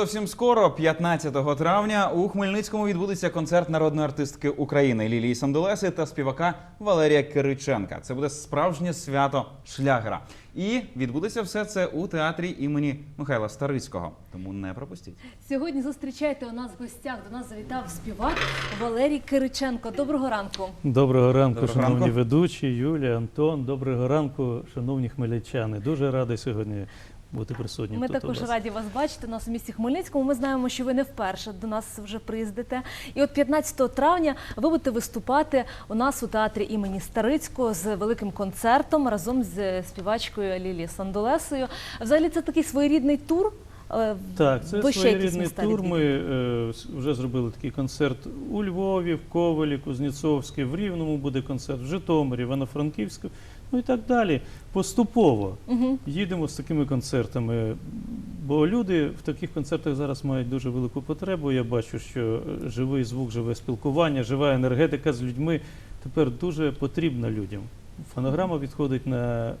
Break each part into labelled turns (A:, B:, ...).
A: зовсім скоро, 15 травня, у Хмельницькому відбудеться концерт народної артистки України Лілії Сандолеси та співака Валерія Кириченка. Це буде справжнє свято шлягера. І відбудеться все це у театрі імені Михайла Старицького. Тому не пропустіть.
B: Сьогодні зустрічайте у нас в гостях. До нас завітав співак Валерій Кириченко. Доброго ранку.
C: Доброго ранку,
A: Доброго
C: шановні
A: ранку.
C: ведучі, Юлія, Антон. Доброго ранку, шановні хмельничани. Дуже радий сьогодні бути присутнім.
B: Ми
C: тут у
B: також
C: вас.
B: раді вас бачити у нас у місті Хмельницькому. Ми знаємо, що ви не вперше до нас вже приїздите. І от 15 травня ви будете виступати у нас у театрі імені Старицького з великим концертом разом з співачкою Лілією Сандолесою. Взагалі це такий своєрідний тур. е,
C: Так, це своєрідний тур. Ми е, вже зробили такий концерт у Львові, в Ковелі, Кузнєцовській, в Рівному буде концерт, в Житомирі, Івано-Франківську, ну і так далі. Поступово
B: Мгм.
C: їдемо з такими концертами. Бо люди в таких концертах зараз мають дуже велику потребу. Я бачу, що е, живий звук, живе спілкування, жива енергетика з людьми тепер дуже потрібна людям. Фонограма відходить на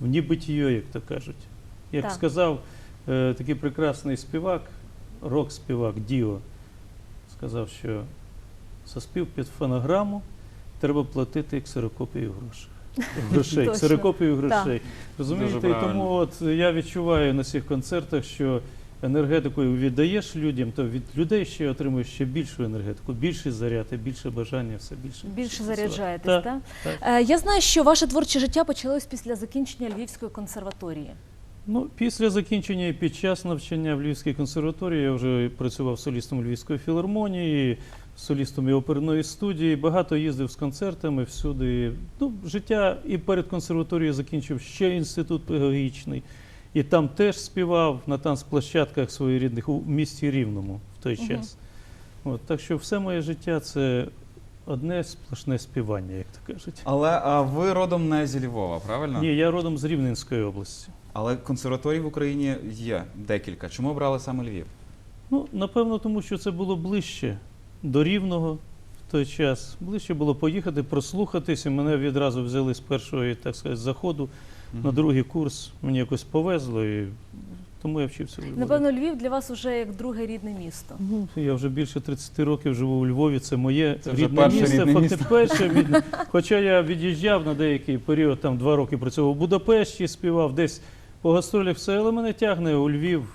C: в нібитіє, як то кажуть. Як
B: Так.
C: сказав е, такий прекрасний співак, рок-співак Діо, сказав, що за спів під фонограму треба платити ксерокопію грошей. Грошей, ксерокопію грошей. Розумієте, і тому от я відчуваю на цих концертах, що енергетикою віддаєш людям, то від людей ще отримуєш ще більшу енергетику, більший заряд і більше бажання, все більше.
B: Більше заряджаєтесь,
C: Так,
B: так?
C: так.
B: Е, Я знаю, що ваше творче життя почалось після закінчення Львівської консерваторії.
C: Ну, після закінчення і під час навчання в Львівській консерваторії я вже працював солістом Львівської філармонії, солістом і оперної студії. Багато їздив з концертами всюди. Ну, життя і перед консерваторією закінчив ще інститут педагогічний. І там теж співав на танцплощадках своєрідних у місті Рівному в той
B: Мгм.
C: час. От, так що все моє життя це одне сплошне співання, як то кажуть.
A: Але а ви родом не зі Львова, правильно?
C: Ні, я родом з Рівненської області.
A: Але консерваторій в Україні є декілька. Чому обрали саме Львів?
C: Ну, напевно, тому що це було ближче до рівного в той час. Ближче було поїхати, прослухатись, і мене відразу взяли з першого, так сказати, заходу на другий курс. Мені якось повезло, і тому я вчився у Львові.
B: Напевно, Львів для вас вже як друге рідне місто.
C: Ну, я вже більше 30 років живу у Львові. Це моє
A: Це
C: рідне
A: перше
C: місце.
A: рідне
C: факти-
A: місто.
C: перше рідне. Хоча я від'їжджав на деякий період, там два роки працював у Будапешті, співав десь по гастролях все, але мене тягне у Львів.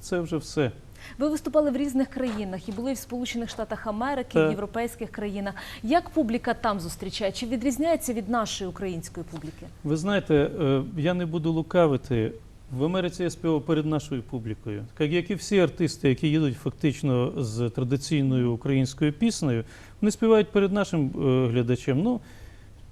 C: Це вже все.
B: Ви виступали в різних країнах і були в Сполучених Штатах Америки,
C: Так.
B: в європейських країнах. Як публіка там зустрічає? Чи відрізняється від нашої української публіки?
C: Ви знаєте, е, я не буду лукавити. В Америці я співав перед нашою публікою. Так як і всі артисти, які їдуть фактично з традиційною українською піснею, вони співають перед нашим е, глядачем. Ну,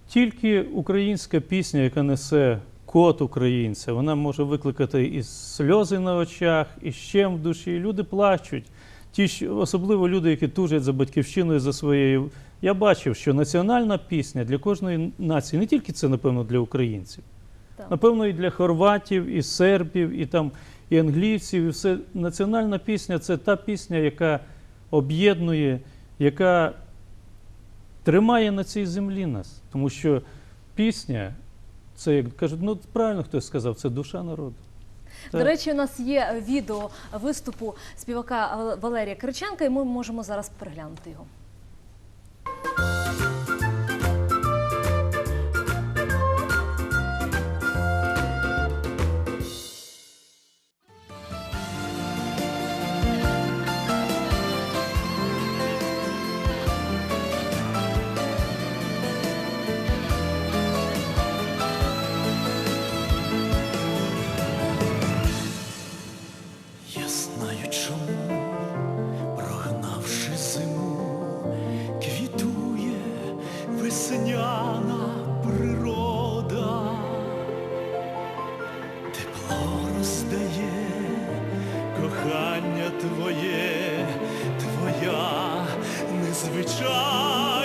C: тільки українська пісня, яка несе код українця, вона може викликати і сльози на очах, і щем в душі. І люди плачуть. Ті, особливо люди, які тужать за батьківщиною, за своєю. Я бачив, що національна пісня для кожної нації, не тільки це, напевно, для українців,
B: Так.
C: напевно, і для хорватів, і сербів, і там і англійців, і все. Національна пісня це та пісня, яка об'єднує, яка тримає на цій землі нас. Тому що пісня, це як кажуть, ну правильно хтось сказав, це душа народу.
B: До речі, у нас є відео виступу співака Валерія Кириченка, і ми можемо зараз переглянути його.
D: кохання твоє, твоя незвичайна.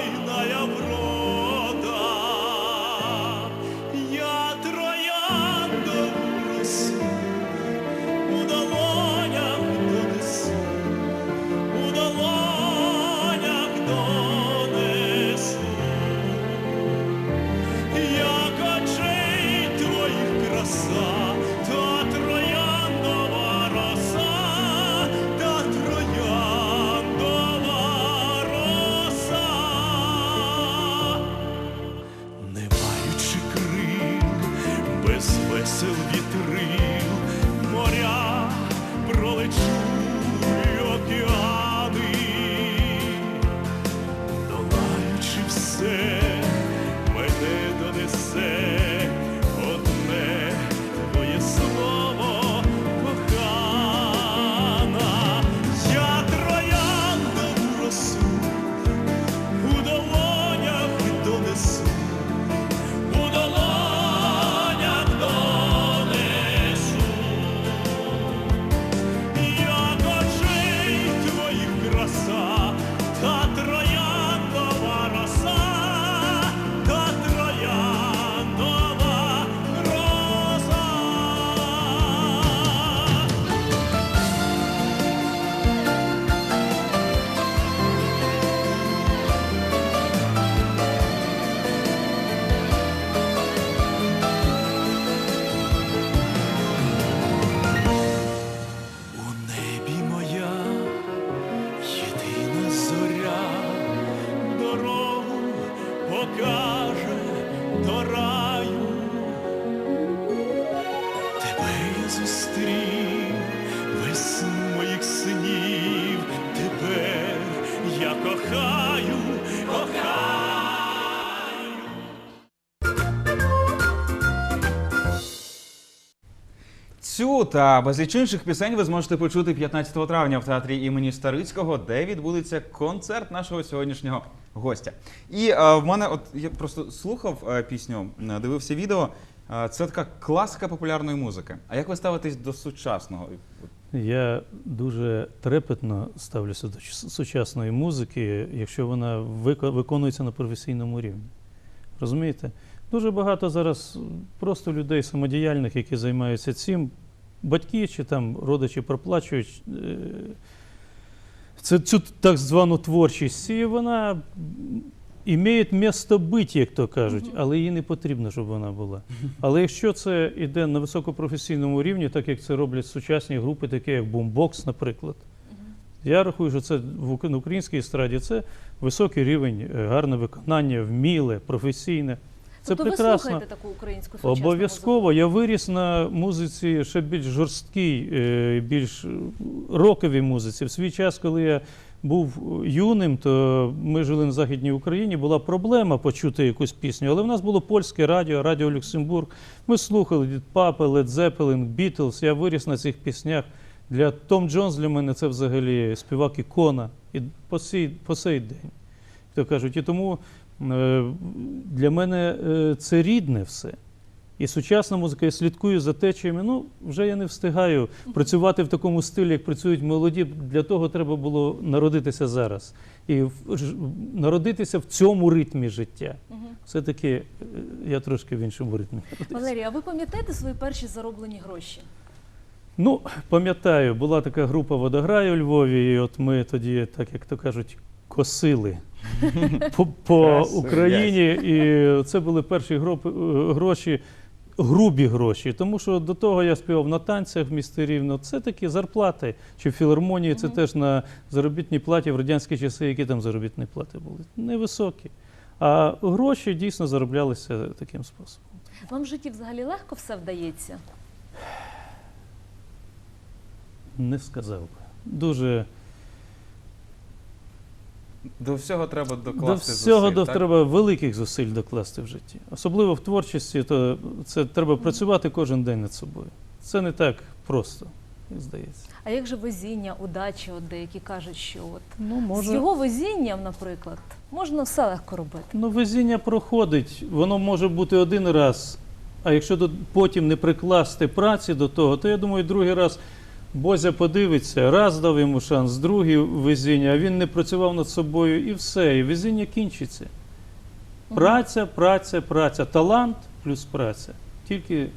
D: Та
A: безліч інших пісень ви зможете почути 15 травня в театрі імені Старицького, де відбудеться концерт нашого сьогоднішнього гостя. І е, в мене, от я просто слухав е, пісню, е, дивився відео. Е, це така класика популярної музики. А як ви ставитесь до сучасного?
C: Я дуже трепетно ставлюся до сучасної музики, якщо вона виконується на професійному рівні. Розумієте? Дуже багато зараз просто людей самодіяльних, які займаються цим. Батьки чи там родичі проплачують е, це, цю так звану творчість, і вона імеє місто бити, як то кажуть, але їй не потрібно, щоб вона була. Але якщо це йде на високопрофесійному рівні, так як це роблять сучасні групи, такі як Boombox, наприклад, я рахую, що це в українській естраді це високий рівень, е, гарне виконання, вміле, професійне. Це
B: тобто ви
C: прекрасно.
B: слухаєте таку українську сучасну
C: Обов'язково. Я виріс на музиці ще більш жорсткій, е, більш роковій музиці. В свій час, коли я був юним, то ми жили на Західній Україні. Була проблема почути якусь пісню, але в нас було польське радіо, радіо Люксембург. Ми слухали від Папи, Led Zeppelin, Бітлз. Я виріс на цих піснях. Для Том Джонс для мене це взагалі співак ікона. І по сей, по сей день. То кажуть, і тому для мене е, це рідне все. І сучасна музика, я слідкую за течіями. Ну, вже я не встигаю працювати в такому стилі, як працюють молоді. Для того треба було народитися зараз. І народитися в цьому ритмі життя. Все-таки е, я трошки в іншому ритмі.
B: Валерія, а ви пам'ятаєте свої перші зароблені гроші?
C: Ну, пам'ятаю, була така група водограю у Львові, і от ми тоді, так як то кажуть, косили по, по Україні. І це були перші групи, е, гроші, грубі гроші. Тому що до того я співав на танцях в місті Рівно. Це такі зарплати. Чи в філармонії, це теж на заробітній платі в радянські часи, які там заробітні плати були. Невисокі. А гроші дійсно зароблялися таким способом.
B: Вам в житті взагалі легко все вдається?
C: Не сказав би. Дуже.
A: До всього треба докласти
C: До всього
A: зусиль,
C: до,
A: так?
C: треба великих зусиль докласти в житті. Особливо в творчості, то це треба працювати кожен день над собою. Це не так просто, як здається.
B: А як же везіння, удачі? От деякі кажуть, що от
C: Ну,
B: з його везінням, наприклад, можна все легко робити.
C: Ну, везіння проходить, воно може бути один раз. А якщо потім не прикласти праці до того, то я думаю, другий раз Бозя подивиться, раз дав йому шанс, другий везіння, а він не працював над собою і все, і везіння кінчиться. Праця, праця, праця, талант плюс праця. Тільки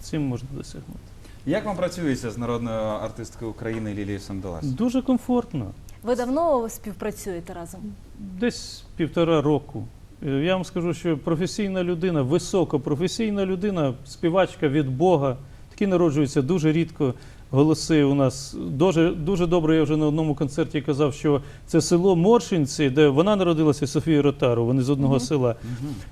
C: цим можна досягнути.
A: Як вам працюється з народною артисткою України Лілією Сандалас?
C: Дуже комфортно.
B: Ви давно співпрацюєте разом?
C: Десь півтора року. Е, Я вам скажу, що професійна людина, високопрофесійна людина, співачка від Бога, такі народжуються дуже рідко. Голоси у нас дуже, дуже добре. Я вже на одному концерті казав, що це село Моршинці, де вона народилася Софія Ротару. Вони з одного села.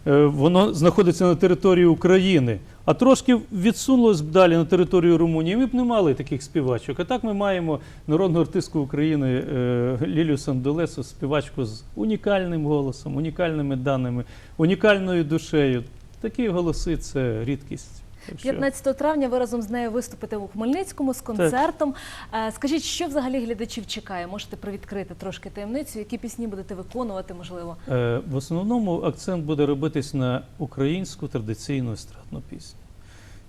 C: Е, Воно знаходиться на території України. А трошки відсунулось б далі на територію Румунії. Ми б не мали таких співачок. А так ми маємо народну артистку України е, Лілію Сандолесу, співачку з унікальним голосом, унікальними даними, унікальною душею. Такі голоси це рідкість. Так що-
B: 15 травня ви разом з нею виступите у Хмельницькому з концертом. Е, Скажіть, що взагалі глядачів чекає? Можете привідкрити трошки таємницю, які пісні будете виконувати, можливо?
C: Е, В основному акцент буде робитись на українську традиційну естрадну пісню.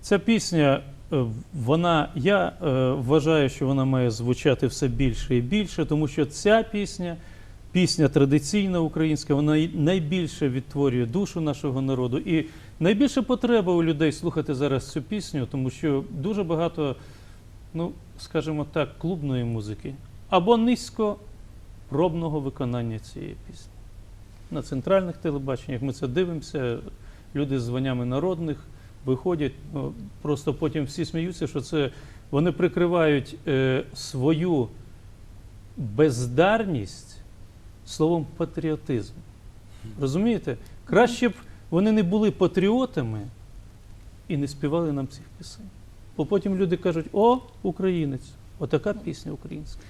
C: Ця пісня, е, вона, я вважаю, що вона має звучати все більше і більше, тому що ця пісня, пісня традиційна українська, вона найбільше відтворює душу нашого народу. І найбільша потреба у людей слухати зараз цю пісню, тому що дуже багато, ну, скажімо так, клубної музики або низько пробного виконання цієї пісні на центральних телебаченнях. Ми це дивимося. Люди з званнями народних виходять. Ну, просто потім всі сміються, що це вони прикривають е, свою бездарність словом патріотизм. Розумієте? Краще б вони не були патріотами і не співали нам цих пісень. Бо потім люди кажуть: о, українець, отака пісня українська.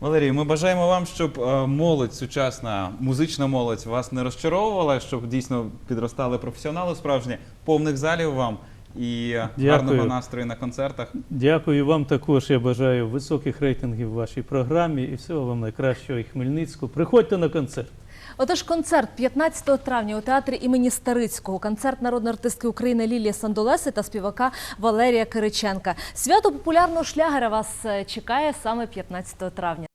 A: Валерій, ми бажаємо вам, щоб е, молодь, сучасна музична молодь вас не розчаровувала, щоб дійсно підростали професіонали справжні, повних залів вам і
C: Дякую.
A: гарного настрою на концертах.
C: Дякую вам також. Я бажаю високих рейтингів в вашій програмі і всього вам найкращого і Хмельницького. Приходьте на концерт.
B: Отож, концерт 15 травня у театрі імені Старицького. Концерт народної артистки України Лілії Сандолеси та співака Валерія Кириченка. Свято популярного шлягера вас е, чекає саме 15 травня.